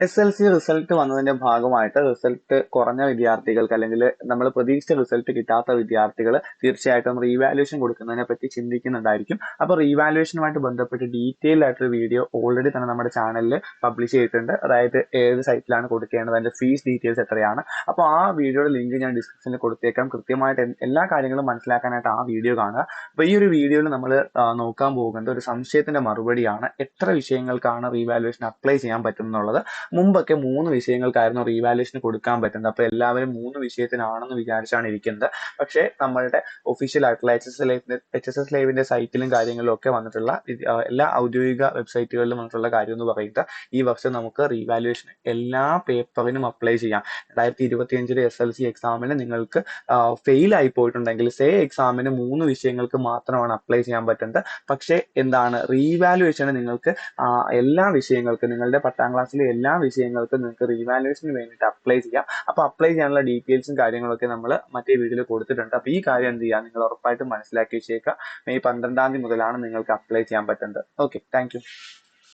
S L C result വന്നതിന്റെ ഭാഗമായിട്ട് result കുറഞ്ഞ വിദ്യാർത്ഥികൾക്ക് അല്ലെങ്കിൽ നമ്മൾ പ്രതീക്ഷിച്ച റിസൾട്ട് കിട്ടാത്ത വിദ്യാർത്ഥികൾ തീർച്ചയായിട്ടും റീവാലുവേഷൻ കൊടുക്കുന്നതിനെ പറ്റി ചിന്തിക്കുന്നുണ്ടായിരിക്കും. അപ്പോൾ റീവാലുവേഷനുമായിട്ട് ബന്ധപ്പെട്ട് ഡീറ്റെയിൽ ആയിട്ടൊരു വീഡിയോ ഓൾറെഡി തന്നെ നമ്മുടെ ചാനലിൽ പബ്ലിഷ് ചെയ്തിട്ടുണ്ട്. അതായത് ഏത് സൈറ്റിലാണ് കൊടുക്കേണ്ടത് അതിന്റെ ഫീസ് ഡീറ്റെയിൽസ് എത്രയാണ്. അപ്പോൾ ആ വീഡിയോയുടെ ലിങ്ക് ഞാൻ ഡിസ്ക്രിപ്ഷനിൽ കൊടുത്തേക്കാം. കൃത്യമായിട്ട് എല്ലാ കാര്യങ്ങളും മനസ്സിലാക്കാനായിട്ട് ആ വീഡിയോ കാണുക. അപ്പോൾ ഈ ഒരു വീഡിയോയിൽ നമ്മൾ നോക്കാൻ പോകുന്നത് ഒരു സംശയത്തിന്റെ മറുപടിയാണ് എത്ര വിഷയങ്ങൾക്കാണ് റീവാലുവേഷൻ അപ്ലൈ ചെയ്യാൻ പറ്റും എന്നുള്ളത് മുമ്പൊക്കെ മൂന്ന് വിഷയങ്ങൾക്കായിരുന്നു റീവാലുവേഷൻ കൊടുക്കാൻ പറ്റുന്നത്. അപ്പോൾ എല്ലാവരും മൂന്ന് വിഷയത്തിനാണെന്ന് വിചാരിച്ചാണ് ഇരിക്കുന്നത്. പക്ഷേ നമ്മളുടെ ഒഫീഷ്യൽ ആയിട്ടുള്ള എച്ച് എസ് ലൈവിന്റെ എച്ച് എസ് എസ് ലൈവിന്റെ സൈറ്റിലും കാര്യങ്ങളിലും ഒക്കെ വന്നിട്ടുള്ള എല്ലാ ഔദ്യോഗിക വെബ്സൈറ്റുകളിലും വന്നിട്ടുള്ള കാര്യം എന്ന് പറയുന്നത് ഈ വർഷം നമുക്ക് റീവാലുവേഷൻ എല്ലാ പേപ്പറിനും അപ്ലൈ ചെയ്യാം. രണ്ടായിരത്തി ഇരുപത്തിയഞ്ചിലെ എസ് എൽ സി എക്സാമിന് നിങ്ങൾക്ക് ഫെയിൽ ആയി പോയിട്ടുണ്ടെങ്കിൽ സേ എക്സാമിന് മൂന്ന് വിഷയങ്ങൾക്ക് മാത്രമാണ് അപ്ലൈ ചെയ്യാൻ പറ്റുന്നത്. പക്ഷേ എന്താണ്? റീവാലുവേഷന് നിങ്ങൾക്ക് എല്ലാ വിഷയങ്ങൾക്കും നിങ്ങളുടെ പത്താം ക്ലാസ്സിലെ എല്ലാ വിഷയങ്ങൾക്കും നിങ്ങൾക്ക് റീവാലുവേഷന് വേണ്ടിയിട്ട് അപ്ലൈ ചെയ്യാം. അപ്പോൾ അപ്ലൈ ചെയ്യാനുള്ള ഡീറ്റെയിൽസും കാര്യങ്ങളൊക്കെ നമ്മൾ മറ്റേ വീഡിയോയിൽ കൊടുത്തിട്ടുണ്ട്. അപ്പോൾ ഈ കാര്യം എന്ത് ചെയ്യുക നിങ്ങൾ ഉറപ്പായിട്ടും മനസ്സിലാക്കി വെച്ചേക്കുക. മെയ് പന്ത്രണ്ടാം തീയതി മുതലാണ് നിങ്ങൾക്ക് അപ്ലൈ ചെയ്യാൻ പറ്റുന്നത്. Okay thank